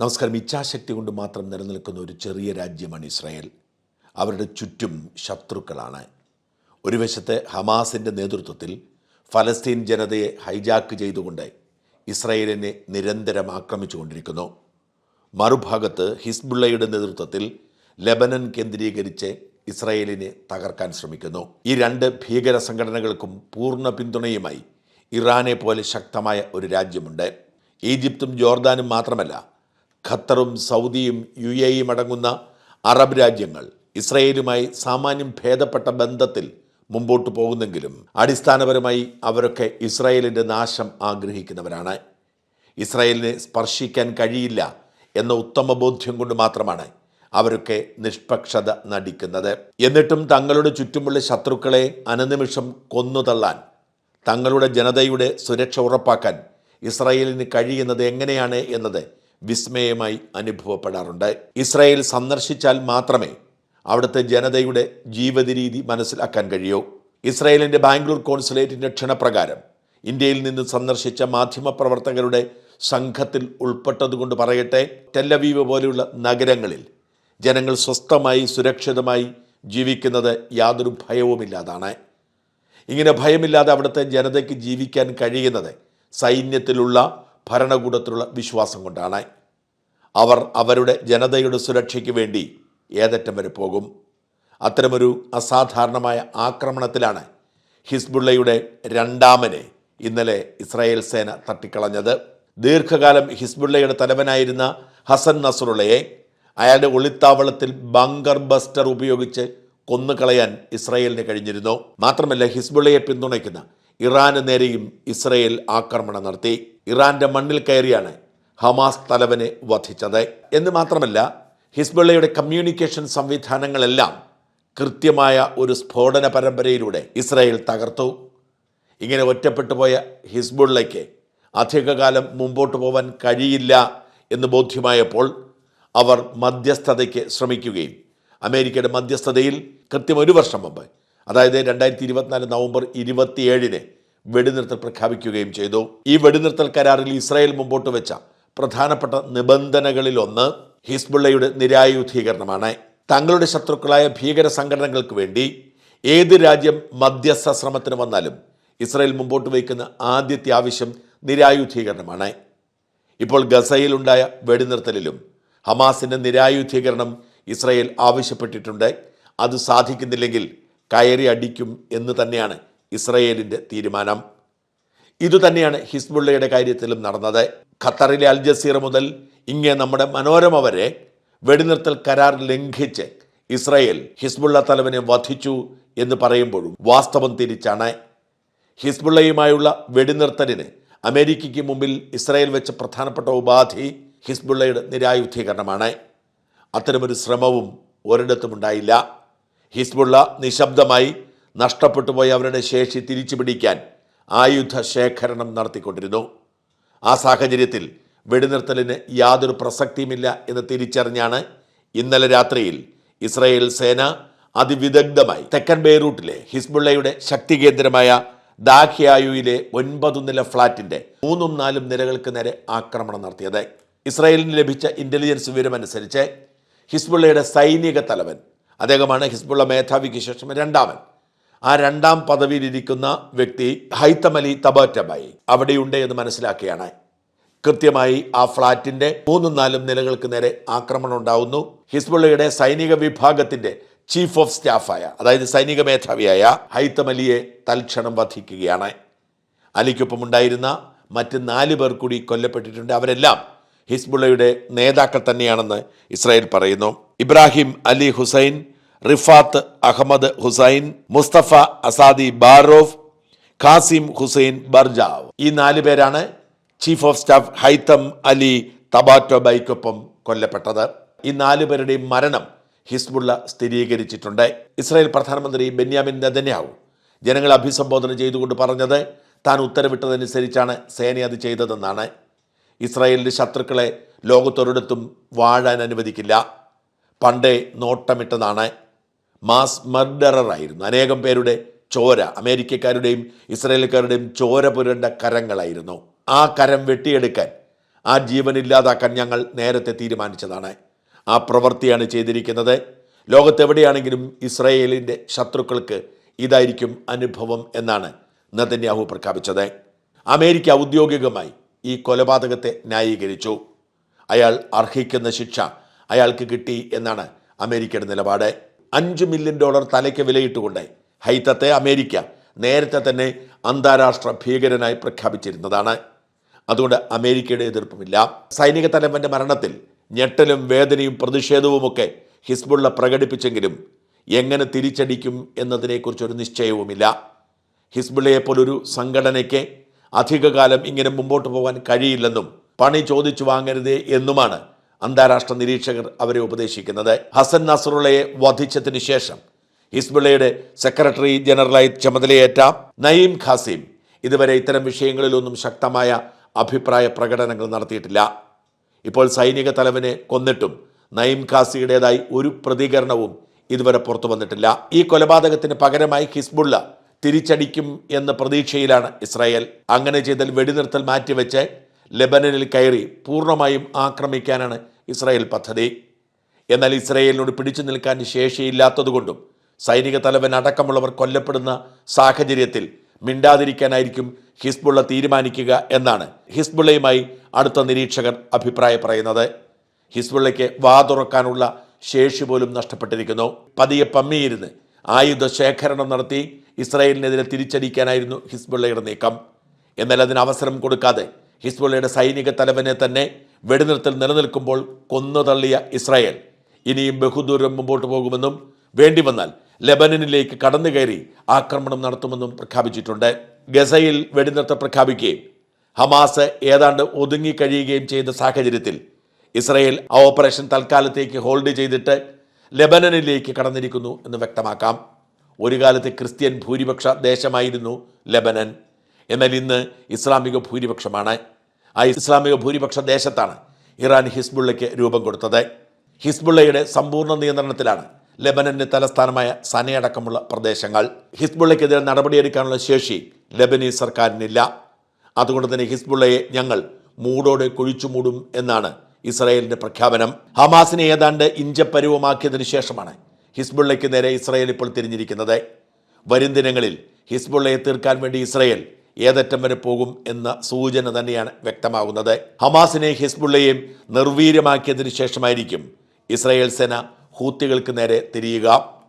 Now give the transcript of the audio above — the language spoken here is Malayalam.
നമസ്കാരം. ഇച്ഛാശക്തി കൊണ്ട് മാത്രം നിലനിൽക്കുന്ന ഒരു ചെറിയ രാജ്യമാണ് ഇസ്രായേൽ. അവരുടെ ചുറ്റും ശത്രുക്കളാണ്. ഒരു വശത്ത് ഹമാസിന്റെ നേതൃത്വത്തിൽ ഫലസ്തീൻ ജനതയെ ഹൈജാക്ക് ചെയ്തുകൊണ്ട് ഇസ്രായേലിനെ നിരന്തരം ആക്രമിച്ചുകൊണ്ടിരിക്കുന്നു. മറുഭാഗത്ത് ഹിസ്ബുള്ളയുടെ നേതൃത്വത്തിൽ ലെബനൻ കേന്ദ്രീകരിച്ച് ഇസ്രായേലിനെ തകർക്കാൻ ശ്രമിക്കുന്നു. ഈ രണ്ട് ഭീകര സംഘടനകൾക്കും പൂർണ പിന്തുണയുമായി ഇറാനെ പോലെ ശക്തമായ ഒരു രാജ്യമുണ്ട്. ഈജിപ്തും ജോർദാനും മാത്രമല്ല ഖത്തറും സൗദിയും യു എയും അടങ്ങുന്ന അറബ് രാജ്യങ്ങൾ ഇസ്രയേലുമായി സാമാന്യം ഭേദപ്പെട്ട ബന്ധത്തിൽ മുമ്പോട്ട് പോകുന്നെങ്കിലും അടിസ്ഥാനപരമായി അവരൊക്കെ ഇസ്രായേലിന്റെ നാശം ആഗ്രഹിക്കുന്നവരാണ്. ഇസ്രായേലിനെ സ്പർശിക്കാൻ കഴിയില്ല എന്ന ഉത്തമ ബോധ്യം കൊണ്ട് മാത്രമാണ് അവരൊക്കെ നിഷ്പക്ഷത നടിക്കുന്നത്. എന്നിട്ടും തങ്ങളുടെ ചുറ്റുമുള്ള ശത്രുക്കളെ അനനിമിഷം കൊന്നുതള്ളാൻ തങ്ങളുടെ ജനതയുടെ സുരക്ഷ ഉറപ്പാക്കാൻ ഇസ്രായേലിന് കഴിയുന്നത് എങ്ങനെയാണ് എന്നത് വിസ്മയമായി അനുഭവപ്പെടാറുണ്ട്. ഇസ്രായേൽ സന്ദർശിച്ചാൽ മാത്രമേ അവിടുത്തെ ജനതയുടെ ജീവിത രീതി മനസ്സിലാക്കാൻ കഴിയൂ. ഇസ്രായേലിന്റെ ബാംഗ്ലൂർ കോൺസുലേറ്റിന്റെ ക്ഷണപ്രകാരം ഇന്ത്യയിൽ നിന്ന് സന്ദർശിച്ച മാധ്യമപ്രവർത്തകരുടെ സംഘത്തിൽ ഉൾപ്പെട്ടതുകൊണ്ട് പറയട്ടെ ടെല്ലവീവ് പോലെയുള്ള നഗരങ്ങളിൽ ജനങ്ങൾ സ്വസ്ഥമായി സുരക്ഷിതമായി ജീവിക്കുന്നത് യാതൊരു ഭയവുമില്ലാതാണ്. ഇങ്ങനെ ഭയമില്ലാതെ അവിടുത്തെ ജനതയ്ക്ക് ജീവിക്കാൻ കഴിയുന്നത് സൈന്യത്തിലുള്ള ഭരണകൂടത്തിലുള്ള വിശ്വാസം കൊണ്ടാണ്. അവർ അവരുടെ ജനതയുടെ സുരക്ഷയ്ക്ക് വേണ്ടി ഏതറ്റം വരെ പോകും. അത്തരമൊരു അസാധാരണമായ ആക്രമണത്തിലാണ് ഹിസ്ബുള്ളയുടെ രണ്ടാമനെ ഇന്നലെ ഇസ്രായേൽ സേന തട്ടിക്കളഞ്ഞത്. ദീർഘകാലം ഹിസ്ബുള്ളയുടെ തലവനായിരുന്ന ഹസൻ നസറുള്ളയെ അയാളുടെ ഒളിത്താവളത്തിൽ ബങ്കർ ബസ്റ്റർ ഉപയോഗിച്ച് കൊന്നുകളയാൻ ഇസ്രായേലിന് കഴിഞ്ഞിരുന്നു. മാത്രമല്ല ഹിസ്ബുള്ളയെ പിന്തുണയ്ക്കുന്ന ഇറാന് നേരെയും ഇസ്രയേൽ ആക്രമണം നടത്തി. ഇറാന്റെ മണ്ണിൽ കയറിയാണ് ഹമാസ് തലവനെ വധിച്ചത്. എന്ന് മാത്രമല്ല ഹിസ്ബുള്ളയുടെ കമ്മ്യൂണിക്കേഷൻ സംവിധാനങ്ങളെല്ലാം കൃത്യമായ ഒരു സ്ഫോടന പരമ്പരയിലൂടെ ഇസ്രായേൽ തകർത്തു. ഇങ്ങനെ ഒറ്റപ്പെട്ടു പോയ ഹിസ്ബുള്ളയ്ക്ക് അധികകാലം മുമ്പോട്ട് പോകാൻ കഴിയില്ല എന്ന് ബോധ്യമായപ്പോൾ അവർ മധ്യസ്ഥതയ്ക്ക് ശ്രമിക്കുകയും അമേരിക്കയുടെ മധ്യസ്ഥതയിൽ കൃത്യം ഒരു വർഷം മുമ്പ് അതായത് രണ്ടായിരത്തി ഇരുപത്തിനാല് നവംബർ ഇരുപത്തിയേഴിന് വെടിനിർത്തൽ പ്രഖ്യാപിക്കുകയും ചെയ്തു. ഈ വെടിനിർത്തൽ കരാറിൽ ഇസ്രായേൽ മുമ്പോട്ട് വെച്ച പ്രധാനപ്പെട്ട നിബന്ധനകളിലൊന്ന് ഹിസ്ബുള്ളയുടെ നിരായുധീകരണമാണ്. തങ്ങളുടെ ശത്രുക്കളായ ഭീകര സംഘടനകൾക്ക് വേണ്ടി ഏത് രാജ്യം മധ്യസ്ഥ ശ്രമത്തിന് വന്നാലും ഇസ്രായേൽ മുമ്പോട്ട് വയ്ക്കുന്ന ആദ്യത്തെ ആവശ്യം നിരായുധീകരണമാണ്. ഇപ്പോൾ ഗസയിലുണ്ടായ വെടിനിർത്തലിലും ഹമാസിന്റെ നിരായുധീകരണം ഇസ്രായേൽ ആവശ്യപ്പെട്ടിട്ടുണ്ട്. അത് സാധിക്കുന്നില്ലെങ്കിൽ കയറി അടിക്കും എന്ന് തന്നെയാണ് ഇസ്രയേലിന്റെ തീരുമാനം. ഇതുതന്നെയാണ് ഹിസ്ബുള്ളയുടെ കാര്യത്തിലും നടന്നത്. ഖത്തറിലെ അൽ ജസീറ മുതൽ ഇങ്ങേ നമ്മുടെ മനോരമ വരെ വെടിനിർത്തൽ കരാർ ലംഘിച്ച് ഇസ്രയേൽ ഹിസ്ബുള്ള തലവനെ വധിച്ചു എന്ന് പറയുമ്പോഴും വാസ്തവം തിരിച്ചാണ്. ഹിസ്ബുള്ളയുമായുള്ള വെടിനിർത്തലിന് അമേരിക്കയ്ക്ക് മുമ്പിൽ ഇസ്രയേൽ വെച്ച പ്രധാനപ്പെട്ട ഉപാധി ഹിസ്ബുള്ളയുടെ നിരായുധീകരണമാണ്. അത്തരമൊരു ശ്രമവും ഒരിടത്തും ഉണ്ടായില്ല ഹിസ്ബുള്ള നിശബ്ദമായി നഷ്ടപ്പെട്ടു പോയി അവരുടെ ശേഷി തിരിച്ചു പിടിക്കാൻ ആയുധ ശേഖരണം നടത്തിക്കൊണ്ടിരുന്നു. ആ സാഹചര്യത്തിൽ വെടിനിർത്തലിന് യാതൊരു പ്രസക്തിയുമില്ല എന്ന് തിരിച്ചറിഞ്ഞാണ് ഇന്നലെ രാത്രിയിൽ ഇസ്രായേൽ സേന അതിവിദഗ്ധമായി തെക്കൻ ബെയ്റൂട്ടിലെ ഹിസ്ബുള്ളയുടെ ശക്തി കേന്ദ്രമായ ദാഖ്യായുയിലെ ഒൻപത് നില ഫ്ളാറ്റിന്റെ മൂന്നും നാലും നിലകൾക്ക് നേരെ ആക്രമണം നടത്തിയത്. ഇസ്രായേലിന് ലഭിച്ച ഇന്റലിജൻസ് വിവരമനുസരിച്ച് ഹിസ്ബുള്ളയുടെ സൈനിക തലവൻ അദ്ദേഹമാണ് ഹിസ്ബുള്ള മേധാവിക്ക് ശേഷം രണ്ടാമൻ. ആ രണ്ടാം പദവിയിലിരിക്കുന്ന വ്യക്തി ഹൈത്തം അലി തബാറ്റബായി അവിടെയുണ്ട് എന്ന് മനസ്സിലാക്കിയാണ്. കൃത്യമായി ആ ഫ്ളാറ്റിന്റെ മൂന്നും നാലും നിലകൾക്ക് നേരെ ആക്രമണം ഉണ്ടാവുന്നു. ഹിസ്ബുള്ളയുടെ സൈനിക വിഭാഗത്തിന്റെ ചീഫ് ഓഫ് സ്റ്റാഫായ അതായത് സൈനിക മേധാവിയായ ഹൈത്തം അലിയെ തൽക്ഷണം വധിക്കുകയാണ്. അലിക്കൊപ്പം ഉണ്ടായിരുന്ന മറ്റ് നാല് പേർ കൂടി കൊല്ലപ്പെട്ടിട്ടുണ്ട്. അവരെല്ലാം ഹിസ്ബുള്ളയുടെ നേതാക്കൾ തന്നെയാണെന്ന് ഇസ്രായേൽ പറയുന്നു. Ibrahim Ali Hussein Rifaat Ahmed Hussein Mustafa Asadi ബാറോഫ് Qasim Hussain Barjawi. ഈ നാല് പേരാണ് chief of staff Haitham Ali Tabatabai ബൈക്കൊപ്പം കൊല്ലപ്പെട്ടത്. ഈ നാലു പേരുടെയും മരണം ഹിസ്ബുള്ള സ്ഥിരീകരിച്ചിട്ടുണ്ട്. ഇസ്രായേൽ പ്രധാനമന്ത്രി ബെന്യാമിൻ നെതന്യാവു ജനങ്ങളെ അഭിസംബോധന ചെയ്തുകൊണ്ട് പറഞ്ഞത് താൻ ഉത്തരവിട്ടതനുസരിച്ചാണ് സേന അത് ചെയ്തതെന്നാണ്. ഇസ്രായേലിന്റെ ശത്രുക്കളെ ലോകത്തൊരിടത്തും വാഴാൻ അനുവദിക്കില്ല. പണ്ടേ നോട്ടമിട്ടതാണ്. മാസ് മർഡറായിരുന്നു അനേകം പേരുടെ ചോര അമേരിക്കക്കാരുടെയും ഇസ്രയേലുകാരുടെയും ചോര പുരണ്ട കരങ്ങളായിരുന്നു. ആ കരം വെട്ടിയെടുക്കാൻ ആ ജീവൻ ഇല്ലാതാക്കാൻ ഞങ്ങൾ നേരത്തെ തീരുമാനിച്ചതാണ്. ആ പ്രവൃത്തിയാണ് ചെയ്തിരിക്കുന്നത്. ലോകത്തെവിടെയാണെങ്കിലും ഇസ്രയേലിന്റെ ശത്രുക്കൾക്ക് ഇതായിരിക്കും അനുഭവം എന്നാണ് നതന്യാഹു പ്രഖ്യാപിച്ചത്. അമേരിക്ക ഔദ്യോഗികമായി ഈ കൊലപാതകത്തെ ന്യായീകരിച്ചു. അയാൾ അർഹിക്കുന്ന ശിക്ഷ അയാൾക്ക് കിട്ടി എന്നാണ് അമേരിക്കയുടെ നിലപാട്. അഞ്ച് മില്യൺ ഡോളർ തലയ്ക്ക് വിലയിട്ടുകൊണ്ട് ഹൈത്തത്തെ അമേരിക്ക നേരത്തെ തന്നെ അന്താരാഷ്ട്ര ഭീകരനായി പ്രഖ്യാപിച്ചിരുന്നതാണ്. അതുകൊണ്ട് അമേരിക്കയുടെ എതിർപ്പുമില്ല. സൈനിക തലവന്റെ മരണത്തിൽ ഞെട്ടലും വേദനയും പ്രതിഷേധവുമൊക്കെ ഹിസ്ബുള്ള പ്രകടിപ്പിച്ചെങ്കിലും എങ്ങനെ തിരിച്ചടിക്കും എന്നതിനെക്കുറിച്ചൊരു നിശ്ചയവുമില്ല. ഹിസ്ബുള്ളയെ പോലൊരു സംഘടനയ്ക്ക് അധികകാലം ഇങ്ങനെ മുമ്പോട്ട് പോകാൻ കഴിയില്ലെന്നും പണി ചോദിച്ചു വാങ്ങരുതേ എന്നുമാണ് അന്താരാഷ്ട്ര നിരീക്ഷകർ അവരെ ഉപദേശിക്കുന്നത്. ഹസൻ നസറുള്ളയെ വധിച്ചതിന് ശേഷം ഹിസ്ബുള്ളയുടെ സെക്രട്ടറി ജനറലായി ചുമതലയേറ്റ നയീം ഖാസിം ഇതുവരെ ഇത്തരം വിഷയങ്ങളിലൊന്നും ശക്തമായ അഭിപ്രായ പ്രകടനങ്ങൾ നടത്തിയിട്ടില്ല. ഇപ്പോൾ സൈനിക തലവനെ കൊന്നിട്ടും നയീം ഖാസിയുടേതായി ഒരു പ്രതികരണവും ഇതുവരെ പുറത്തു വന്നിട്ടില്ല. ഈ കൊലപാതകത്തിന് പകരമായി ഹിസ്ബുള്ള തിരിച്ചടിക്കും എന്ന പ്രതീക്ഷയിലാണ് ഇസ്രായേൽ. അങ്ങനെ ചെയ്താൽ വെടിനിർത്തൽ മാറ്റിവെച്ച് ലെബനനിൽ കയറി പൂർണമായും ആക്രമിക്കാനാണ് ഇസ്രായേൽ പദ്ധതി. എന്നാൽ ഇസ്രായേലിനോട് പിടിച്ചു നിൽക്കാൻ ശേഷിയില്ലാത്തതുകൊണ്ടും സൈനിക തലവൻ അടക്കമുള്ളവർ കൊല്ലപ്പെടുന്ന സാഹചര്യത്തിൽ മിണ്ടാതിരിക്കാനായിരിക്കും ഹിസ്ബുള്ള തീരുമാനിക്കുക എന്നാണ് ഹിസ്ബുള്ളയുമായി അടുത്ത നിരീക്ഷകർ അഭിപ്രായ പറയുന്നത്. ഹിസ്ബുള്ളയ്ക്ക് വാ തുറക്കാനുള്ള ശേഷി പോലും നഷ്ടപ്പെട്ടിരിക്കുന്നു. പതിയെ പമ്മിയിരുന്ന് ആയുധ ശേഖരണം നടത്തി ഇസ്രായേലിനെതിരെ തിരിച്ചടിക്കാനായിരുന്നു ഹിസ്ബുള്ളയുടെ നീക്കം. എന്നാൽ അതിന് അവസരം കൊടുക്കാതെ ഹിസ്ബുള്ളയുടെ സൈനിക തലവനെ തന്നെ വെടിനിർത്തൽ നിലനിൽക്കുമ്പോൾ കൊന്നു തള്ളിയ ഇസ്രായേൽ ഇനിയും ബഹുദൂരം മുമ്പോട്ട് പോകുമെന്നും വേണ്ടി വന്നാൽ ലെബനനിലേക്ക് കടന്നു കയറി ആക്രമണം നടത്തുമെന്നും പ്രഖ്യാപിച്ചിട്ടുണ്ട്. ഗസയിൽ വെടിനിർത്തൽ പ്രഖ്യാപിക്കുകയും ഹമാസ് ഏതാണ്ട് ഒതുങ്ങിക്കഴിയുകയും ചെയ്ത സാഹചര്യത്തിൽ ഇസ്രായേൽ ആ ഓപ്പറേഷൻ തൽക്കാലത്തേക്ക് ഹോൾഡ് ചെയ്തിട്ട് ലെബനനിലേക്ക് കടന്നിരിക്കുന്നു എന്ന് വ്യക്തമാക്കാം. ഒരു കാലത്ത് ക്രിസ്ത്യൻ ഭൂരിപക്ഷ ദേശമായിരുന്നു ലെബനൻ. എന്നാൽ ഇന്ന് ഇസ്ലാമിക ഭൂരിപക്ഷമാണ്. ആ ഇസ്ലാമിക ഭൂരിപക്ഷ ദേശത്താണ് ഇറാൻ ഹിസ്ബുള്ളയ്ക്ക് രൂപം കൊടുത്തത്. ഹിസ്ബുള്ളയുടെ സമ്പൂർണ നിയന്ത്രണത്തിലാണ് ലെബനന്റെ തലസ്ഥാനമായ സനയടക്കമുള്ള പ്രദേശങ്ങൾ. ഹിസ്ബുള്ളയ്ക്കെതിരെ നടപടിയെടുക്കാനുള്ള ശേഷി ലെബനീസ് സർക്കാരിനില്ല. അതുകൊണ്ട് തന്നെ ഹിസ്ബുള്ളയെ ഞങ്ങൾ മൂടോടെ കുഴിച്ചു മൂടും എന്നാണ് ഇസ്രായേലിന്റെ പ്രഖ്യാപനം. ഹമാസിനെ ഏതാണ്ട് ഇഞ്ചപ്പരുവമാക്കിയതിനു ശേഷമാണ് ഹിസ്ബുള്ളയ്ക്ക് നേരെ ഇസ്രായേൽ ഇപ്പോൾ തിരിഞ്ഞിരിക്കുന്നത്. വരും ദിനങ്ങളിൽ ഹിസ്ബുള്ളയെ തീർക്കാൻ വേണ്ടി ഇസ്രായേൽ ഏതറ്റം വരെ പോകും എന്ന സൂചന തന്നെയാണ് വ്യക്തമാകുന്നത്. ഹമാസിനെ ഹിസ്ബുള്ളയെയും നിർവീര്യമാക്കിയതിനു ശേഷമായിരിക്കും ഇസ്രായേൽ സേന ഹൂത്തികൾക്ക് നേരെ തിരിയുക.